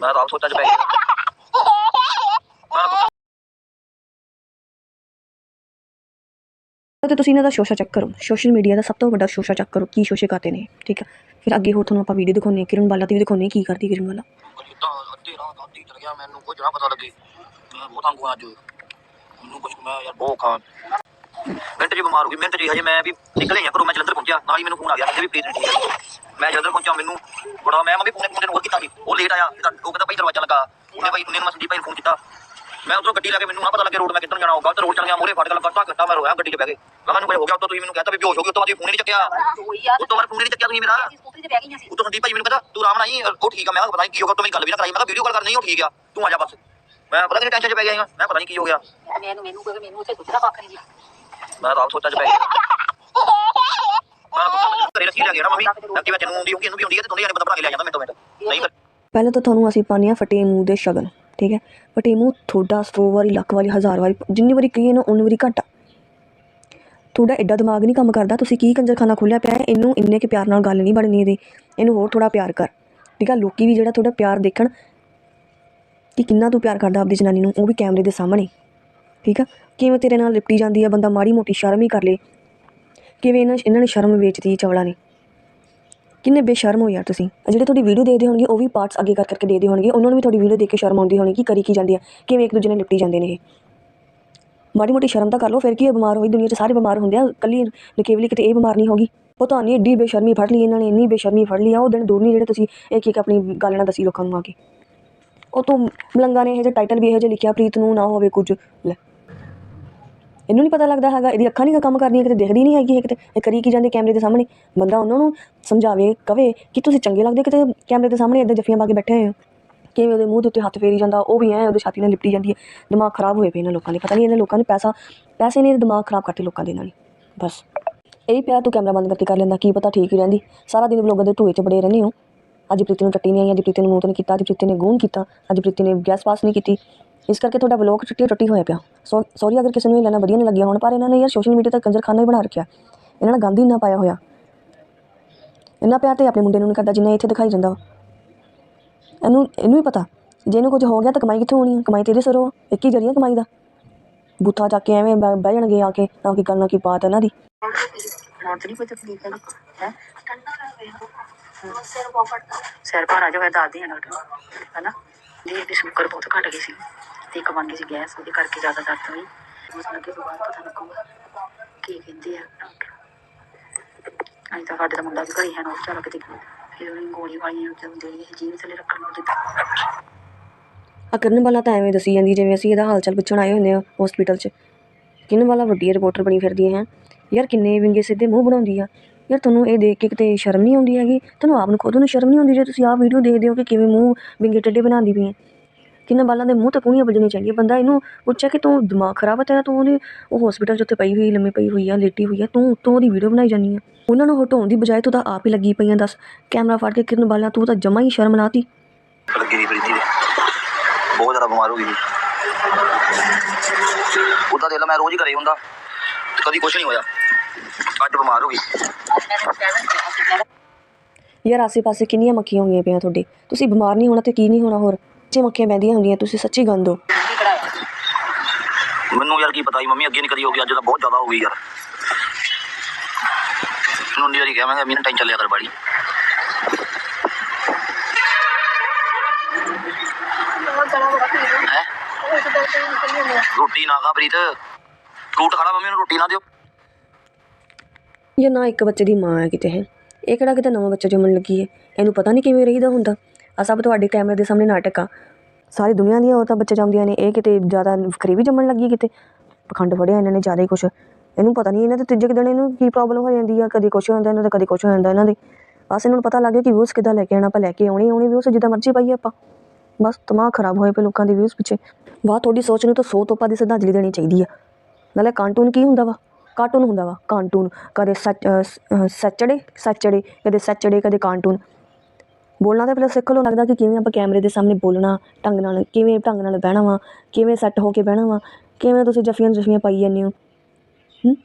ਮੈਂ ਤਾਂ ਆਪ ਸੋਚਾਂ ਚ ਪੈ ਗਿਆ। ਤੇ ਤੁਸੀਂ ਇਹਨਾਂ ਦਾ ਸ਼ੋਸ਼ਾ ਚੈੱਕ ਕਰੋ। ਸੋਸ਼ਲ ਮੀਡੀਆ ਦਾ ਸਭ ਤੋਂ ਵੱਡਾ ਸ਼ੋਸ਼ਾ ਚੈੱਕ ਕਰੋ ਕੀ ਸ਼ੋਸ਼ੇ ਕਰਦੇ ਨੇ ਠੀਕ ਹੈ ਫਿਰ ਅੱਗੇ ਹੋਰ ਤੁਹਾਨੂੰ ਆਪਾਂ ਵੀਡੀਓ ਦਿਖਾਉਂਦੇ ਹਾਂ। ਕਿਰਨ ਬਾਲਾ ਦੀ ਵੀ ਦਿਖਾਉਂਦੇ ਹਾਂ ਕੀ ਕਰਦੀ ਕਿਰਨ ਬਾਲਾ। ਤਾਂ ਅੱਧੀ ਰਾਤ ਅੱਧੀ ਚਲ ਗਿਆ ਮੈਨੂੰ ਕੁਝ ਨਾ ਪਤਾ ਲੱਗੇ। ਮੈਂ ਬਹੁਤ ਤੰਗ ਹੋਇਆ ਅੱਜ। ਮੈਨੂੰ ਕੁਝ ਮੈਂ ਯਾਰ ਬਹੁਤ ਖਾ। ਮਿੰਟ ਜੀ ਬਿਮਾਰ ਹੋ ਗਈ ਮਿੰਟ ਜੀ ਹਜੇ ਮੈਂ ਵੀ ਨਿਕਲੇ ਆ ਕਰੋ ਮੈਂ ਜਲੰਧਰ ਪਹੁੰਚਿਆ ਨਾਲ ਹੀ ਮੈਨੂੰ ਫੋਨ ਆ ਗਿਆ ਕਿ ਵੀ ਪੇਜ ਠੀਕ। ਹੈ ਮੈਂ ਜਲੰਧਰ ਪਹੁੰਚਿਆ ਮੈਨੂੰ ਬੜਾ ਮੈਂ ਮੰਮੀ ਫੋਨ ਫੋਨ ਹੋਰ ਕੀਤਾ ਸੀ। ਉਹ ਲੇਟ ਆਇਆ ਤਾਂ ਉਹ ਕਹਿੰਦਾ ਭਾਈ ਦਰਵਾਜ਼ਾ ਲੱਗਾ। ਉਹਨੇ ਭਾਈ ਉਹਨੇ ਮਸਜੀ ਭਾਈ ਨੂੰ ਫੋਨ ਕੀਤਾ। ਮੈਂ ਉਧਰੋਂ ਗੱਡੀ ਲਾ ਕੇ ਮੈਨੂੰ ਨਾ ਪਤਾ ਲੱਗੇ ਰੋਡ ਮੈਂ ਕਿੱਧਰ ਜਾਣਾ ਉਹ ਗਲਤ ਰੋਡ ਚਲ ਗਿਆ ਮੋਰੇ ਫੜ ਕੇ ਲੱਗਾ ਘੱਟਾ ਮੈਂ ਰੋਇਆ ਗੱਡੀ 'ਚ ਬਹਿ ਕੇ। ਮੈਂ ਮੈਨੂੰ ਹੋ ਗਿਆ ਉਤੋਂ? ਤੁਸੀਂ ਮੈਨੂੰ ਕਹਿੰਦਾ ਵੀ ਬੇਹੋਸ਼ ਹੋ ਗਈ ਉਤੋਂ ਬਾਅਦ ਫੋਨ ਹੀ ਨਹੀਂ ਚੱਕਿਆ। ਉਤੋਂ ਬਾਅਦ ਫੋਨ ਹੀ ਨਹੀਂ ਚੱਕਿਆ ਤੁਸੀਂ ਮੇਰਾ। ਤੇ ਉਤੋਂ ਸੰਦੀਪ ਭਾਈ ਮੈਨੂੰ ਕਹਿੰਦਾ ਤੂੰ ਆਰਾਮ ਨਾਲ ਆਈ ਉਹ ਠੀਕ ਆ। ਮੈਂ ਪਤਾ ਨਹੀਂ ਕੀ ਹੋ ਗਿਆ ਤੂੰ ਮੇਰੀ ਗੱਲ ਵੀ ਨਾ ਕਰਾਈ। ਮੈਂ ਕਿਹਾ ਵੀਡੀਓ ਕਾਲ ਕਰਨੀ ਉਹ ਠੀਕ ਆ। ਤੂੰ ਆ ਜਾ ਬਸ। ਮੈਂ ਪਤਾ ਨਹੀਂ ਟੈਨਸ਼ਨ 'ਚ ਪੈ ਗਿਆ ਮੈਂ ਪਤਾ ਨਹੀਂ ਕੀ ਹੋ ਗਿਆ। ਮੈਨੂੰ ਮੈਨੂੰ ਕੋਈ ਮੈਨੂੰ ਉੱਥੇ ਕੁਝ ਦਾ ਕੱਖ ਨਹੀਂ ਜੀ ਮੈਂ ਤਾਂ ਆਪ ਸੋਚਾਂ 'ਚ ਪੈ ਗਿਆ। ਮੈਂ ਤਾਂ ਘਰੇ ਗਿਆ ਨਾ ਮੰਮੀ। ਕਿ ਮੈਂ ਤੈਨੂੰ ਆਉਂਦੀ ਹੋਊਗੀ, ਇਹਨੂੰ ਵੀ ਆਉਂਦੀ ਹੈ ਤੇ ਦੋਨੇ ਜਾਣੇ ਬੰਦਾ ਬਣਾ ਕੇ ਲੈ ਜਾਂਦਾ ਮਿੰਟੋ ਮਿੰਟ। ਨਹੀਂ ਕਰ ਪਹਿਲਾਂ ਤਾਂ ਤੁਹਾਨੂੰ ਅਸੀਂ ਪਾਉਂਦੇ ਹਾਂ ਫਟੇ ਮੂੰਹ ਦੇ ਸ਼ਗਨ, ਠੀਕ ਹੈ? ਫਟੇ ਮੂੰਹ ਤੁਹਾਡਾ 100 ਵਾਰੀ, ਲੱਖ ਵਾਰੀ, ਹਜ਼ਾਰ ਵਾਰੀ, ਜਿੰਨੀ ਵਾਰੀ ਕਹੀਏ ਨਾ, ਉਨੀ ਵਾਰੀ ਘੱਟ ਆ। ਤੁਹਾਡਾ ਐਡਾ ਦਿਮਾਗ ਨਹੀਂ ਕੰਮ ਕਰਦਾ, ਤੁਸੀਂ ਕੀ ਕੰਜਰਖਾਨਾ ਖੋਲਿਆ ਪਿਆ ਇਹਨੂੰ ਇੰਨੇ ਕਿ ਪਿਆਰ ਨਾਲ ਗੱਲ ਨਹੀਂ ਬਣਨੀ ਇਹਦੀ। ਇਹਨੂੰ ਹੋਰ ਥੋੜਾ ਪਿਆਰ ਕਰ। ਠੀਕ ਆ? ਲੋਕੀ ਵੀ ਜਿਹੜਾ ਤੁਹਾਡਾ ਪਿਆਰ ਦੇਖਣ, ਕਿ ਕਿੰਨਾ ਤੂੰ ਪਿਆਰ ਕਰਦਾ ਆਪਦੀ ਜਨਾਨੀ ਨੂੰ, ਉਹ ਵੀ ਕੈਮਰੇ ਦੇ ਸਾਹਮਣੇ। ਠੀਕ ਆ? ਕਿਵੇਂ ਤੇਰੇ ਨਾਲ ਲਿਪਟੀ ਜਾਂਦੀ ਆ, ਬੰਦਾ ਮਾੜੀ ਮੋਟੀ ਸ਼ਰਮ ਹੀ ਕਰ ਲੇ। ਕਿਵੇਂ ਇਹਨਾਂ ਇਹਨਾਂ ਨੇ ਸ਼ਰਮ ਵੇਚਦੀ ਚਵਲਾ ਨੇ ਕਿੰਨੇ ਬੇਸ਼ਰਮ ਹੋ ਯਾਰ ਤੁਸੀਂ। ਆਹ ਜਿਹੜੇ ਤੁਹਾਡੀ ਵੀਡੀਓ ਦੇਖਦੇ ਹੋਣਗੇ, ਉਹ ਵੀ ਪਾਰਟਸ ਅੱਗੇ ਕਰ ਕਰਕੇ ਦੇਖਦੇ ਹੋਣਗੇ। ਉਹਨਾਂ ਨੂੰ ਵੀ ਤੁਹਾਡੀ ਵੀਡੀਓ ਦੇਖ ਕੇ ਸ਼ਰਮ ਆਉਂਦੀ ਹੋਣੀ ਕਿ ਕਰੀ ਕੀ ਜਾਂਦੀ ਆ, ਕਿਵੇਂ ਇੱਕ ਦੂਜੇ ਨਾਲ ਲਿਪਟੀ ਜਾਂਦੇ ਨੇ ਇਹ। ਮਾੜੀ ਮੋਟੀ ਸ਼ਰਮ ਤਾਂ ਕਰ ਲਓ, ਫਿਰ ਕੀ ਇਹ ਬਿਮਾਰ ਹੋਈ ਦੁਨੀਆ 'ਚ ਸਾਰੇ ਬਿਮਾਰ ਹੁੰਦੇ ਆ। ਕੱਲੀ ਨਕੇਵਲੀ ਕਿਤੇ ਇਹ ਬਿਮਾਰ ਨਹੀਂ ਹੋਗੀ। ਪਤਾ ਨਹੀਂ ਏਡੀ ਬੇਸ਼ਰਮੀ ਫੜ ਲਈ, ਇਹਨਾਂ ਨੇ ਇੰਨੀ ਬੇਸ਼ਰਮੀ ਫੜ ਲਈ ਆ, ਉਹ ਦਿਨ ਦੂਰ ਨਹੀਂ ਜਿਹੜੇ ਤੁਸੀਂ ਇੱਕ ਇੱਕ ਆਪਣੀ ਗੱਲ ਨਾਲ ਦੱਸੀ ਲੋਕਾਂ ਨੂੰ ਆ ਕੇ। ਉਹ ਤੋਂ ਮਲੰਗਾ ਨੇ ਇਹ ਜਿਹਾ ਟਾਈਟਲ ਵੀ ਇਹੋ ਜਿਹਾ ਲਿਖਿਆ, ਪ੍ਰੀਤ ਨੂੰ ਨਾ ਹੋਵੇ ਕੁਝ। ਲੈ। ਇਹਨੂੰ ਨਹੀਂ ਪਤਾ ਲੱਗਦਾ ਹੈਗਾ, ਇਹਦੀ ਅੱਖਾਂ ਨਹੀਂ ਕੰਮ ਕਰਦੀਆਂ, ਕਿਤੇ ਦਿਖਦੀ ਨਹੀਂ ਹੈਗੀ ਇਹ ਕਿਤੇ। ਇਹ ਕਰੀ ਕੀ ਜਾਂਦੇ ਕੈਮਰੇ ਦੇ ਸਾਹਮਣੇ? ਬੰਦਾ ਉਹਨਾਂ ਨੂੰ ਸਮਝਾਵੇ, ਕਵੇ ਕਿ ਤੁਸੀਂ ਚੰਗੇ ਲੱਗਦੇ ਕਿਤੇ ਕੈਮਰੇ ਦੇ ਸਾਹਮਣੇ ਇਦਾਂ ਜੱਫੀਆਂ ਪਾ ਕੇ ਬੈਠੇ ਹੋਏ ਹੋ? ਕਿਵੇਂ ਉਹਦੇ ਮੂੰਹ ਦੇ ਉੱਤੇ ਹੱਥ ਫੇਰੀ ਜਾਂਦਾ, ਉਹ ਵੀ ਐ ਉਹਦੇ ਛਾਤੀ ਨਾਲ ਲਿਪਟੀ ਜਾਂਦੀ ਹੈ। ਦਿਮਾਗ ਖਰਾਬ ਹੋਏ ਪਏ ਇਹਨਾਂ ਲੋਕਾਂ ਦੇ, ਪਤਾ ਨਹੀਂ ਇਹਨਾਂ ਲੋਕਾਂ ਨੇ ਪੈਸਾ, ਪੈਸੇ ਨੇ ਦਿਮਾਗ ਖਰਾਬ ਕਰਤੇ ਲੋਕਾਂ ਦੇ ਨਾਲ ਹੀ ਬਸ। ਇਹੀ ਪਿਆ, ਤੂੰ ਕੈਮਰਾ ਬੰਦ ਕਰਕੇ ਕਰ ਲੈਂਦਾ, ਕੀ ਪਤਾ ਠੀਕ ਹੀ ਰਹਿੰਦੀ। ਸਾਰਾ ਦਿਨ ਵਲੋਗਾਂ ਦੇ ਢੂਏ 'ਚ ਬੜੇ ਰਹਿੰਦੇ ਹੋ। ਅੱਜ ਪ੍ਰੀਤੀ ਨੂੰ ਟੱਟੀ ਨਹੀਂ ਆਈ, ਅੱਜ ਪ੍ਰੀਤੀ ਨੂੰ ਮੂੰਹ ਤੋਂ ਨਹੀਂ ਕੀਤਾ, ਅੱਜ ਪ੍ਰੀਤੀ ਨੇ ਗੂੰ ਕੀਤਾ, ਅੱਜ ਪ੍ਰੀਤੀ ਨੇ ਗੈਸ ਪਾਸ ਨਹੀਂ ਕੀਤੀ। ਇਸ ਕਰਕੇ ਤੁਹਾਡਾ ਵਲੋਗ ਟੁੱਟੀ ਟੁੱਟੀ ਹੋਇਆ ਪਿਆ। ਸੋ ਸੌਰੀ ਅਗਰ ਕਿਸੇ ਨੂੰ ਇਹ ਲੈਣਾ ਵਧੀਆ ਨਹੀਂ ਲੱਗਿਆ ਹੁਣ, ਪਰ ਇਹਨਾਂ ਨੇ ਯਾਰ ਸੋਸ਼ਲ ਮੀਡੀਆ ਤੇ ਕੰਜਰਖਾਨਾ ਹੀ ਬਣਾ ਰੱਖਿਆ। ਇਹਨਾਂ ਨੇ ਗੰਦ ਹੀ ਨਾ ਪਾਇਆ ਹੋਇਆ। ਇੰਨਾ ਪਿਆਰ ਤੇ ਆਪਣੇ ਮੁੰਡੇ ਨੂੰ ਨਹੀਂ ਕਰਦਾ ਜਿੰਨਾ ਇੱਥੇ ਦਿਖਾਈ ਜਾਂਦਾ। ਵਾ ਇਹਨੂੰ ਇਹਨੂੰ ਵੀ ਪਤਾ, ਜੇ ਇਹਨੂੰ ਕੁਝ ਹੋ ਗਿਆ ਤਾਂ ਕਮਾਈ ਕਿੱਥੋਂ ਹੋਣੀ ਹੈ ਕਮਾਈ ਤੇਰੇ ਸਿਰੋਂ ਇੱਕ ਹੀ ਜਰੀਆ ਕਮਾਈ ਦਾ। ਬੁੱਥਾ ਚੱਕ ਕੇ ਐਵੇਂ ਬਹਿ ਬਹਿ ਜਾਣਗੇ ਆ ਕੇ, ਨਾ ਕੀ ਕਰਨਾ ਕੀ ਬਾਤ ਇਹਨਾਂ ਦੀ। ਹੁਣ ਤੇ ਨਹੀਂ ਕੋਈ ਤਕਲੀਫ ਹੈਗੀ। ਹੈ? ਸਿਰ ਭਾਰ ਆ ਜਾਵੇ ਦਾਦੀ ਹੈ ਡਾਕਟਰ ਹੈਨਾ? ਦੀ ਦੀ ਸ਼ੂਗਰ ਬਹੁਤ ਘਟ ਗਈ ਸੀ। ਤੇ ਇੱਕ ਬਣ ਗਈ ਸੀ ਗੈਸ ਉਹਦੇ ਕਰਕੇ ਜ਼ਿਆਦਾ ਦਰਦ ਹੋਈ। ਉਸ ਲੱਗੇ ਬਾਅਦ ਪਤਾ ਲੱਗੂਗਾ ਕੀ ਕਹਿੰਦੇ ਆ। ਅਜੇ ਤਾਂ ਸਾਡੇ ਦਾ ਮੁੰਡਾ ਵੀ ਘਰੇ ਹੈ ਨਾ, ਉਹ ਚੱਲ ਫਿਰ ਉਹਨੇ ਗੋਲੀ ਵਾਲੀਆਂ ਜਦੋਂ ਦੇ ਜੀਵ ਥੱਲੇ ਰੱਖਣ ਨੂੰ ਦਿੱਤਾ। ਆ ਕਰਨ ਵਾਲਾ ਤਾਂ ਐਵੇਂ ਦੱਸੀ ਜਾਂਦੀ, ਜਿਵੇਂ ਅਸੀਂ ਇਹਦਾ ਹਾਲ ਚਾਲ ਪੁੱਛਣ ਆਏ ਹੁੰਦੇ ਆ ਹਸਪੀਟਲ 'ਚ। ਕਿੰਨ ਵਾਲਾ ਵੱਡੀ ਰਿਪੋਰਟਰ ਬਣੀ ਫਿਰਦੀ ਹੈ ਯਾਰ ਕਿੰਨੇ ਵਿੰਗੇ ਸਿੱਧੇ ਮੂੰਹ ਬਣਾਉਂਦੀ ਆ। ਯਾਰ ਤੁਹਾਨੂੰ ਇਹ ਦੇਖ ਕੇ ਕਿਤੇ ਸ਼ਰਮ ਨਹੀਂ ਆਉਂਦੀ ਹੈਗੀ? ਤੁਹਾਨੂੰ ਆਪ ਨੂੰ ਖੁਦ ਨੂੰ ਸ਼ਰਮ ਨਹੀਂ ਆਉਂਦੀ, ਜੇ ਤੁਸੀਂ ਆਹ ਵੀਡੀਓ ਦੇਖਦੇ ਹੋ ਕਿ ਕਿਵੇਂ ਮੂੰਹ ਵਿੰਗੇ ਟੇਢੇ ਬਣਾਉਂਦੀ ਪਈ ਹੈ? ਕਿੰਨਾ ਬਾਲਾਂ ਦੇ ਮੂੰਹ ਤੇ ਕੂਣੀਆਂ ਵੱਜਣੀਆਂ ਚਾਹੀਦੀਆਂ। ਬੰਦਾ ਇਹਨੂੰ ਪੁੱਛਿਆ ਕਿ ਤੂੰ ਦਿਮਾਗ ਖਰਾਬ ਹੈ ਤੇਰਾ ਤੂੰ ਉਹਨੇ ਉਹ ਹਸਪੀਟਲ 'ਚ ਉੱਤੇ ਪਈ ਹੋਈ ਲੰਮੀ ਪਈ ਹੋਈ ਆ ਲੇਟੀ ਹੋਈ ਆ ਤੂੰ ਤੂੰ ਉਹਦੀ ਵੀਡੀਓ ਬਣਾਈ ਜਾਂਦੀ ਆ। ਉਹਨਾਂ ਨੂੰ ਹਟਾਉਣ ਦੀ ਬਜਾਏ ਤੂੰ ਤਾਂ ਆਪ ਹੀ ਲੱਗੀ ਪਈਆਂ ਦੱਸ। ਕੈਮਰਾ ਫੜ ਕੇ ਕਿਰਨ ਬਾਲਾਂ ਤੂੰ ਤਾਂ ਜਮਾ ਹੀ ਸ਼ਰਮ ਲਾਤੀ। ਲੱਗੀ ਨਹੀਂ ਪ੍ਰੀਤੀ ਦੇ ਬਹੁਤ ਜ਼ਿਆਦਾ ਬਿਮਾਰ ਹੋ ਗਈ ਉਹਦਾ ਦੇ ਲਾ ਮੈਂ ਰੋਜ਼ ਹੀ ਘਰੇ ਹੁੰਦਾ। ਤੇ ਕਦੀ ਕੁਝ ਨਹੀਂ ਹੋਇਆ। ਅੱਜ ਬਿਮਾਰ ਹੋ ਗਈ। ਯਾਰ ਆਸੇ-ਪਾਸੇ ਕਿੰਨੀਆਂ ਮੱਖੀਆਂ ਹੋਈਆਂ ਪਈਆਂ ਤੁਹਾਡੇ। ਤੁਸੀਂ ਬਿਮਾਰ ਨਹੀਂ ਹੋਣਾ ਤੇ ਕੀ ਨਹੀਂ ਹੋਣਾ ਹੋਰ? ਜੇ ਮੱਖੀਆਂ ਬੈੰਦੀਆਂ ਹੁੰਦੀਆਂ ਤੁਸੀਂ ਸੱਚੀ ਗੰਦ ਹੋ। ਮੈਨੂੰ ਯਾਰ ਕੀ ਪਤਾ ਮੰਮੀ ਅੱਗੇ ਨਹੀਂ ਕਦੀ ਹੋ ਗਈ ਅੱਜ ਤਾਂ ਬਹੁਤ ਜ਼ਿਆਦਾ ਹੋ ਗਈ ਯਾਰ। ਨਹੀਂ ਵਾਰੀ ਕਿਹਾ ਮੈਂ ਕਿਹਾ ਮੈਨੂੰ ਟੈਨਸ਼ਨ ਲਿਆ ਕਰ ਬਾੜੀ ਰੋਟੀ ਨਾ ਖਾ ਪ੍ਰੀਤ। ਫਰੂਟ ਖਾ ਲਾ ਮੰਮੀ ਨੂੰ ਰੋਟੀ ਨਾ ਦਿਓ। ਇਹ ਨਾ ਇੱਕ ਬੱਚੇ ਦੀ ਮਾਂ ਹੈ ਕਿਤੇ ਹੈ ਇਹ ਕਿਹੜਾ ਕਿਤੇ ਨਵਾਂ ਬੱਚਾ ਜੰਮਣ ਲੱਗੀ ਹੈ? ਇਹਨੂੰ ਪਤਾ ਨਹੀਂ ਕਿਵੇਂ ਰਹੀਦਾ ਹੁੰਦਾ। ਆ ਸਭ ਤੁਹਾਡੇ ਕੈਮਰੇ ਦੇ ਸਾਹਮਣੇ ਨਾਟਕ ਆ। ਸਾਰੀ ਦੁਨੀਆ ਦੀਆਂ ਔਰਤਾਂ ਬੱਚੇ ਜੰਮਦੀਆਂ ਨੇ, ਇਹ ਕਿਤੇ ਜ਼ਿਆਦਾ ਖਰੀਵੀ ਜੰਮਣ ਲੱਗੀ ਕਿਤੇ? ਪਖੰਡ ਫੜਿਆ ਇਹਨਾਂ ਨੇ ਜ਼ਿਆਦਾ ਹੀ ਕੁਛ। ਇਹਨੂੰ ਪਤਾ ਨਹੀਂ, ਇਹਨਾਂ ਦੇ ਤੀਜੇ ਕੁ ਦਿਨ ਇਹਨੂੰ ਕੀ ਪ੍ਰੋਬਲਮ ਹੋ ਜਾਂਦੀ ਆ? ਕਦੇ ਕੁਛ ਹੋ ਜਾਂਦਾ ਇਹਨਾਂ ਦਾ, ਕਦੇ ਕੁਛ ਹੋ ਜਾਂਦਾ ਇਹਨਾਂ ਦੇ। ਬਸ ਇਹਨਾਂ ਨੂੰ ਪਤਾ ਲੱਗ ਗਿਆ ਕਿ ਵਿਊਜ਼ ਕਿੱਦਾਂ ਲੈ ਕੇ ਆਉਣਾ, ਆਪਾਂ ਲੈ ਕੇ ਆਉਣੀ ਆਉਣੀ ਵਿਊਜ਼ ਜਿੱਦਾਂ ਮਰਜ਼ੀ ਪਾਈਏ ਆਪਾਂ। ਬਸ ਦਿਮਾਗ ਖਰਾਬ ਹੋਏ ਪਏ ਲੋਕਾਂ ਦੇ ਵਿਊਜ਼ ਪਿੱਛੇ। ਵਾਹ, ਤੁਹਾਡੀ ਸੋਚ ਨੂੰ ਤਾਂ 100 ਤੋਪਾਂ ਦੀ ਸ਼ਰਧਾਂਜਲੀ ਦੇਣੀ ਚਾਹੀਦੀ ਆ। ਨਾਲੇ ਕਾਰਟੂਨ ਕੀ ਹੁੰਦਾ ਵਾ? ਕਾਰਟੂਨ ਹੁੰਦਾ ਵਾ ਕਾਰਟੂਨ ਕਦੇ ਸੱਚ, ਅਹ, ਸ- ਸੈਚਰਡੇ ਸੈਚਰਡੇ ਕਦੇ ਸੈਚਰਡੇ ਕਦੇ ਕਾਰਟੂਨ ਬੋਲਣਾ ਤਾਂ ਪਹਿਲਾਂ ਸਿੱਖ ਲਓ ਲੱਗਦਾ ਕਿ ਕਿਵੇਂ ਆਪਾਂ ਕੈਮਰੇ ਦੇ ਸਾਹਮਣੇ ਬੋਲਣਾ ਢੰਗ ਨਾਲ ਕਿਵੇਂ ਢੰਗ ਨਾਲ ਬਹਿਣਾ ਵਾ ਕਿਵੇਂ ਸੈੱਟ ਹੋ ਕੇ ਬਹਿਣਾ ਵਾ ਕਿਵੇਂ ਤੁਸੀਂ ਜਫੀਆਂ ਜਫੀਆਂ ਪਾਈ ਜਾਂਦੇ ਹੋ? ਹੂੰ?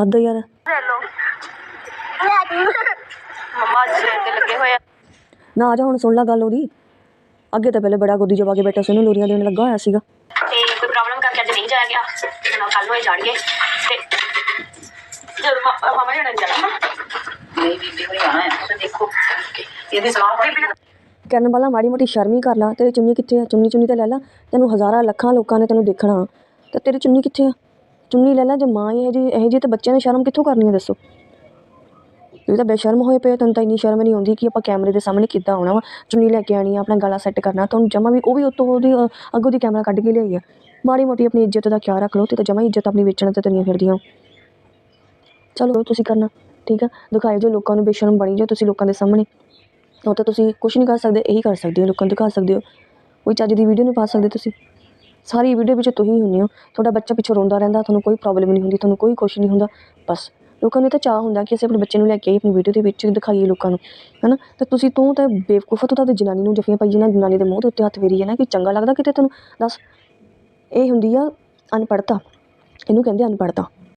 ਹੱਦ ਯਾਰ। ਮੰਮਾ ਲੱਗੇ ਨਾ ਆ ਜਾ ਹੁਣ ਸੁਣ ਲੈ ਗੱਲ ਉਹਦੀ। ਅੱਗੇ ਤਾਂ ਪਹਿਲੇ ਬੜਾ ਗੋਦੀ ਜਵਾ ਕੇ ਬੈਠਾ ਸੀ ਉਹਨੂੰ ਲੋਰੀਆਂ ਦੇਣ ਲੱਗਾ ਹੋਇਆ ਸੀਗਾ। ਤੇ ਕੋਈ ਪ੍ਰੋਬਲਮ ਕਰਕੇ ਅੱਜ ਨਹੀਂ ਜਾਇਆ ਗਿਆ ਤੇ ਨਾਲ ਕੱਲ ਨੂੰ ਹੀ ਜਾਣਗੇ ਤੇ ਜਦੋਂ ਮਾਮਾ ਜੀ ਨੇ ਜਾਣਾ। ਨਹੀਂ ਬੀਬੀ ਹੋਈ ਆਣਾ ਹੈ ਤੇ ਦੇਖੋ ਇਹਦੀ ਸਲਾਹ ਪੜੀ ਵਾਲਾ ਮਾੜੀ ਮੋਟੀ ਸ਼ਰਮ ਹੀ ਕਰ ਲਾ, ਤੇਰੀ ਚੁੰਨੀ ਕਿੱਥੇ ਆ? ਚੁੰਨੀ ਚੁੰਨੀ ਤਾਂ ਲੈ ਲਾ। ਤੈਨੂੰ ਹਜ਼ਾਰਾਂ ਲੱਖਾਂ ਲੋਕਾਂ ਨੇ ਤੈਨੂੰ ਦੇਖਣਾ। ਤੇ ਤੇਰੀ ਚੁੰਨੀ ਕਿੱਥੇ ਆ? ਚੁੰਨੀ ਲੈ ਲਾ, ਜੇ ਮਾਂ ਇਹ ਜੀ ਇਹ ਜੀ ਤੇ ਬੱਚਿਆਂ ਨੇ ਸ਼ਰਮ ਕਿੱਥੋਂ ਕਰਨੀ ਆ ਦੱਸੋ? ਇਹ ਤਾਂ ਬੇਸ਼ਰਮ ਹੋਏ ਪਏ ਤੈਨੂੰ ਤਾਂ ਇੰਨੀ ਸ਼ਰਮ ਨਹੀਂ ਆਉਂਦੀ ਕਿ ਆਪਾਂ ਕੈਮਰੇ ਦੇ ਸਾਹਮਣੇ ਕਿੱਦਾਂ ਆਉਣਾ ਵਾ? ਚੁੰਨੀ ਲੈ ਕੇ ਆਣੀ ਆ, ਆਪਣਾ ਗਲਾ ਸੈੱਟ ਕਰਨਾ। ਤੁਹਾਨੂੰ ਜਮਾ ਵੀ ਉਹ ਵੀ ਉੱਤੋਂ ਉਹਦੀ ਅੱਗੋਂ ਦੀ ਕੈਮਰਾ ਕੱਢ ਕੇ ਲਿਆਈ ਆ। ਮਾੜੀ ਮੋਟੀ ਆਪਣੀ ਇੱਜ਼ਤ ਦਾ ਖਿਆਲ ਰੱਖ ਲਓ, ਤੇ ਤਾਂ ਜਮਾ ਇੱਜ਼ਤ ਆਪਣੀ ਵੇਚਣ ਤੇ ਤਰੀਆਂ ਫਿਰਦੀਆਂ ਚਲੋ, ਤੁਸੀਂ ਕਰਨਾ। ਠੀਕ ਆ? ਦਿਖਾਈ ਜੋ ਲੋਕਾਂ ਨੂੰ ਬੇਸ਼ਰਮ ਬਣੀ ਜੋ ਤੁਸੀਂ ਲੋਕਾਂ ਦੇ ਸਾਹਮਣੇ। ਉਹ ਤਾਂ ਤੁਸੀਂ ਕੁਛ ਨਹੀਂ ਕਰ ਸਕਦੇ ਇਹੀ ਕਰ ਸਕਦੇ ਹੋ ਲੋਕਾਂ ਨੂੰ ਦਿਖਾ ਸਕਦੇ ਹੋ। ਕੋਈ ਚੱਜ ਦੀ ਵੀਡੀਓ ਨਹੀਂ ਪਾ ਸਕਦੇ ਤੁਸੀਂ। ਸਾਰੀ ਵੀਡੀਓ ਵਿੱਚ ਤੁਸੀਂ ਹੁੰਦੇ ਹੋ। ਤੁਹਾਡਾ ਬੱਚਾ ਪਿੱਛੋਂ ਰੋਂਦਾ ਰਹਿੰਦਾ ਤੁਹਾਨੂੰ ਕੋਈ ਪ੍ਰੋਬਲਮ ਨਹੀਂ ਹੁੰਦੀ ਤੁਹਾਨੂੰ ਕੋਈ ਕੁਛ ਨਹੀਂ ਹੁੰਦਾ। ਬਸ। ਲੋਕਾਂ ਨੂੰ ਇਹ ਤਾਂ ਚਾਹ ਹੁੰਦਾ ਕਿ ਅਸੀਂ ਆਪਣੇ ਬੱਚੇ ਨੂੰ ਲੈ ਕੇ ਆਈਏ ਆਪਣੀ ਵੀਡੀਓ ਦੇ ਵਿੱਚ ਦਿਖਾਈਏ ਲੋਕਾਂ ਨੂੰ। ਹੈਨਾ? ਤਾਂ ਤੁਸੀਂ ਤੂੰ ਤਾਂ ਬੇਵਕੂਫਾ ਆ, ਤੂੰ ਤਾਂ ਜਨਾਨੀ ਨੂੰ ਜਫੀਆਂ ਪਾਈ ਨਾ ਜਨਾਨੀ ਦੇ ਮੂੰਹ ਦੇ ਉੱਤੇ ਹੱਥ ਫੇਰੀ ਹੈ ਨਾ ਕਿ ਚੰਗਾ ਲੱਗਦਾ ਕਿਤੇ ਤੈਨੂੰ? ਦੱਸ। ਇਹ ਹੁੰਦੀ ਆ ਅਨਪੜ੍ਹਤਾ। ਇਹਨੂੰ ਕਹਿੰਦੇ ਅਨਪੜ੍ਹਤਾ।